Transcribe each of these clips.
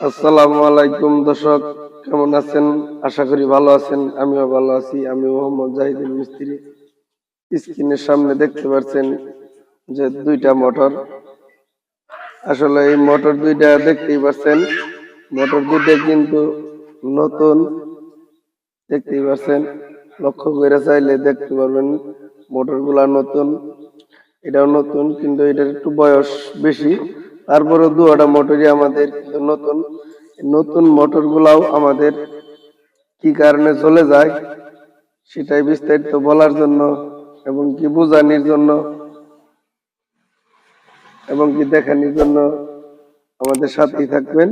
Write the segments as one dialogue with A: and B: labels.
A: আসসালামু আলাইকুম দর্শক, কেমন আছেন? আশা করি ভালো আছেন। আমিও ভালো আছি। আমি মোহাম্মদ জাহিদুল মিস্ত্রি। স্ক্রিনের সামনে দেখতে পাচ্ছেন যে দুইটা মোটর। আসলে এই মোটর দুইটা দেখতেই পাচ্ছেন। মোটর দুইটা কিন্তু নতুন। দেখতেই পাচ্ছেন। লক্ষ্য করে চাইলে দেখতে পারবেন মোটরগুলা নতুন। এটাও নতুন, কিন্তু এটার একটু বয়স বেশি। তারপরে দুটা মোটরই আমাদের নতুন নতুন মোটর গুলাও আমাদের কি কারণে চলে যায় সেটাই বিস্তারিত বলার জন্য এবং কি বোঝানির জন্য এবং কি দেখানির জন্য আমাদের সাথেই থাকবেন।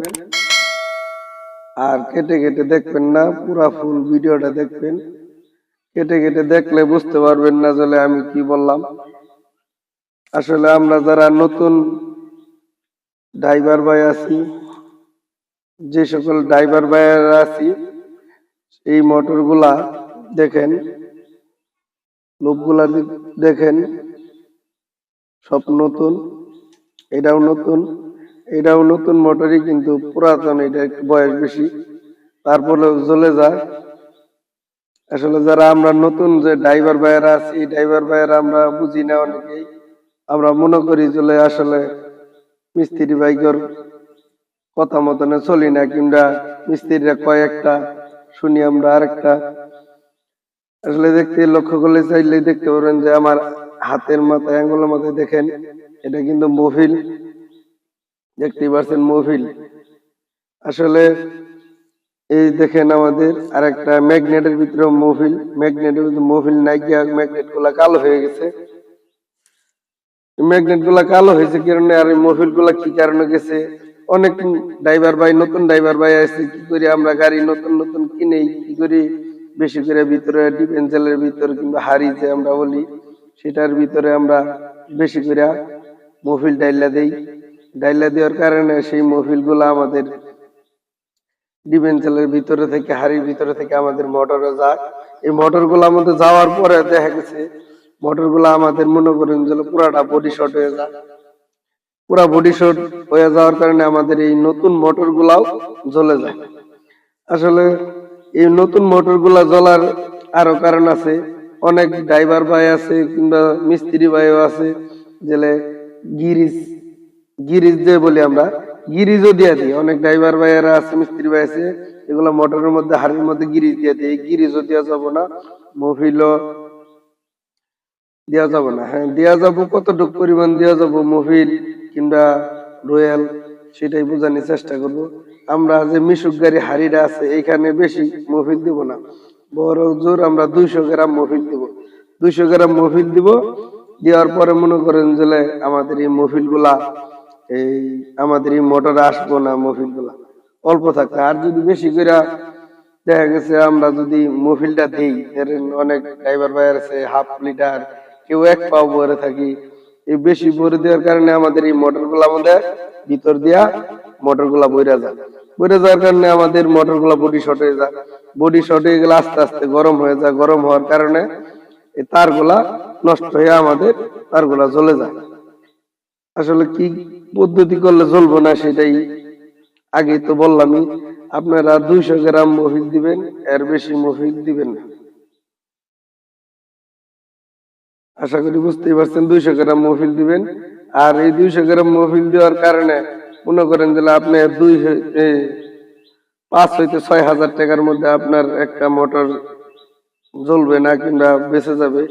A: আর কেটে কেটে দেখবেন না, পুরা ফুল ভিডিওটা দেখবেন। কেটে কেটে দেখলে বুঝতে পারবেন না আমি কি বললাম। আসলে আমরা যারা নতুন ড্রাইভার ভাই আছি। যে সকল ড্রাইভার ভাইয়েরা আছি, এই মোটরগুলা দেখেন, লোকগুলা দেখেন, সব নতুন, এটাও নতুন এটাও নতুন মোটরই কিন্তু পুরাতন, এটা একটু বয়স বেশি। তারপরে জ্বলে যায় আসলে যারা আমরা নতুন যে ড্রাইভার ভাইয়েরা আছি, ড্রাইভার ভাইয়েরা আমরা বুঝি না অনেকেই। আমরা মনে করি চলে আসলে মিস্ত্রি বাইকের কথা মতনে চলি না কিংবা মিস্ত্রিরা কয়েকটা শুনি আমরা আরেকটা। আসলে দেখতে, লক্ষ্য করলে চাইলে দেখতে পারবেন যে আমার হাতের মাথায়, আঙ্গুলের মাথায় দেখেন, এটা কিন্তু মহিল দেখতেই পারছেন মহিল আসলে এই দেখেন আমাদের আরেকটা ম্যাগনেটের ভিতরে মহিল ম্যাগনেটের ভিতরে মহিল নাই গিয়া ম্যাগনেটগুলা কালো হয়ে গেছে। ম্যাগনেটগুলা কালো হয়েছে, কারণে আর এই মহিলগুলা কি কারণে গেছে? অনেক ড্রাইভার ভাই, নতুন ড্রাইভার ভাই আছে কি করি আমরা গাড়ি নতুন নতুন কিনে, কি করি? বেশি করে ভিতরে ডিফেন্সেলের ভিতরে কিংবা হারি যে আমরা বলি, সেটার ভিতরে আমরা বেশি করে মহিল ডাইলা দেই। ডাইলা দেওয়ার কারণে সেই মহিলগুলা আমাদের ডিফেন্সেলের ভিতরে থেকে, হাড়ির ভিতরে থেকে আমাদের মোটরে যায়। এই মোটরগুলো আমাদের যাওয়ার পরে দেখা গেছে মোটরগুলো আমাদের মনে করেন যে পুরাটা বডি শর্ট হয়ে যায়। পুরা বডি শর্ট হয়ে যাওয়ার কারণে আমাদের এই নতুন মোটর গুলাও জ্বলে যায়। আসলে এই নতুন মোটরগুলা জ্বলার আরও কারণ আছে। অনেক ড্রাইভার ভাই আছে কিংবা মিস্ত্রি ভাইও আছে, জেলে গিরিজ গিরিজ যে বলি আমরা গিরিজও দিয়ে দিই। অনেক ড্রাইভার ভাইয়েরা আছে, মিস্ত্রি ভাই আছে, এগুলো মোটরের মধ্যে হাড়ির মধ্যে গিরিজ দিয়ে দিই। গিরিজও দেওয়া যাব না। মহিলও দেওয়া যাবে না। হ্যাঁ দেওয়া যাব, কতটুকু পরিমাণ দেওয়া যাব মহিল কিংবা রয়্যাল সেটাই বোঝানোর চেষ্টা করব। আমরা যে মিশুক গাড়ি হাড়িটা আছে, এইখানে বেশি মহিল দিব না। বড় জোর আমরা দুইশো গ্রাম মহিল দিব। দুইশো গ্রাম মহিল দিব, দেওয়ার পরে মনে করেন যে আমাদের এই মহিলগুলা এই আমাদের এই মোটরে আসব না মহিলগুলা অল্প থাকতে আর যদি বেশি করে দেখা গেছে আমরা যদি মহিলটা দিই, ধরেন অনেক ড্রাইভার ভাই আছে হাফ লিটার কেউ এক পাও ভরে থাকি। এই বেশি ভরে দেওয়ার কারণে আমাদের এই মোটরগুলা আমাদের ভিতর দিয়া মোটরগুলা বইরা যায়। বইরা যাওয়ার কারণে আমাদের মোটরগুলা বডি শর্ট হয়ে যায়। বডি শর্ট হয়ে গেলে আস্তে আস্তে গরম হয়ে যায়। গরম হওয়ার কারণে এই তারগুলা নষ্ট হয়ে আমাদের তারগুলা জ্বলে যায়। আসলে কি পদ্ধতি করলে জ্বলবো না সেটাই আগে তো বললামই, আপনারা দুইশো গ্রাম মহিল দিবেন, এর বেশি মহিল দিবেন না। আশা করি বুঝতেই পারছেন, দুইশো গ্রাম মহিল দিবেন। আর এই দুইশো গ্রাম মহিল দেওয়ার কারণে মনে করেন যে আপনি দুই পাঁচ হইতে ছয় হাজার টাকার মধ্যে আপনার একটা মোটর জ্বলবে না কিংবা বেঁচে যাবে।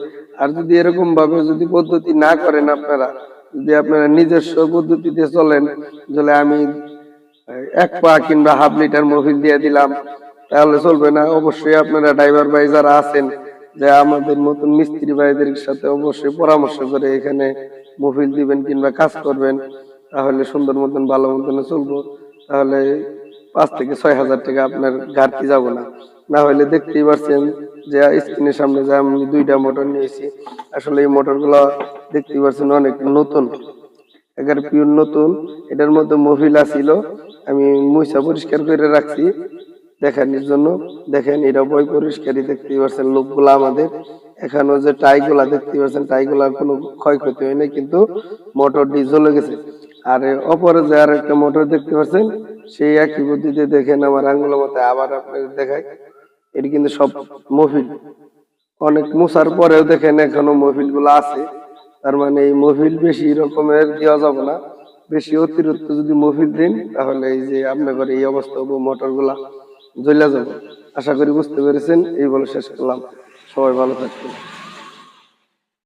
A: আর যদি এরকম ভাবে যদি পদ্ধতি না করেন আপনারা, যদি আপনারা নিজস্ব পদ্ধতিতে চলেন, তাহলে আমি এক পা কিংবা হাফ লিটার মহিল দিয়ে দিলাম, তাহলে চলবে না। অবশ্যই আপনারা ড্রাইভার ভাই যারা আছেন যে আমাদের মতন মিস্ত্রি ভাইদের সাথে অবশ্যই পরামর্শ করে এখানে মহিল দিবেন কিংবা কাজ করবেন, তাহলে সুন্দর মতন, ভালো মতন চলবো। তাহলে পাঁচ থেকে ছয় হাজার টাকা আপনার ঘাটতি যাব না। না হলে দেখতেই পারছেন যে স্ক্রিনের সামনে যে আমি দুইটা মোটর নিয়েছি। আসলে এই মোটরগুলো দেখতেই পারছেন অনেক নতুন। এগারো পিওর নতুন। এটার মধ্যে মহিলা ছিল আমি মুইসা পরিষ্কার করে রাখছি। দেখানোর জন্য, দেখেন এটা বই পরিষ্কারই দেখতেই পাচ্ছেন লোকগুলা আমাদের। এখানেও যে টাইগুলা দেখতে পাচ্ছেন টাইগুলার কোনো ক্ষয়ক্ষতি হয় নাই, কিন্তু মোটরটি জ্বলে গেছে। আর অপরে যে আর একটা মোটর দেখতে পাচ্ছেন, সেই একই পদ্ধতিতে দেখেন আমার আঙ্গুল মতে আবার আপনাদের দেখাই। এটি কিন্তু সব মফিল। অনেক মুসার পরেও দেখেন এখনও মফিলগুলো আছে। তার মানে এই মফিল বেশি রকমের দেওয়া যাবে না। বেশি অতিরিক্ত যদি মফিল দিন, তাহলে এই যে আপনাদের এই অবস্থা মোটরগুলা জ্বলে যাব। আশা করি বুঝতে পেরেছেন। এই বলে শেষ করলাম। সবাই ভালো থাকবেন।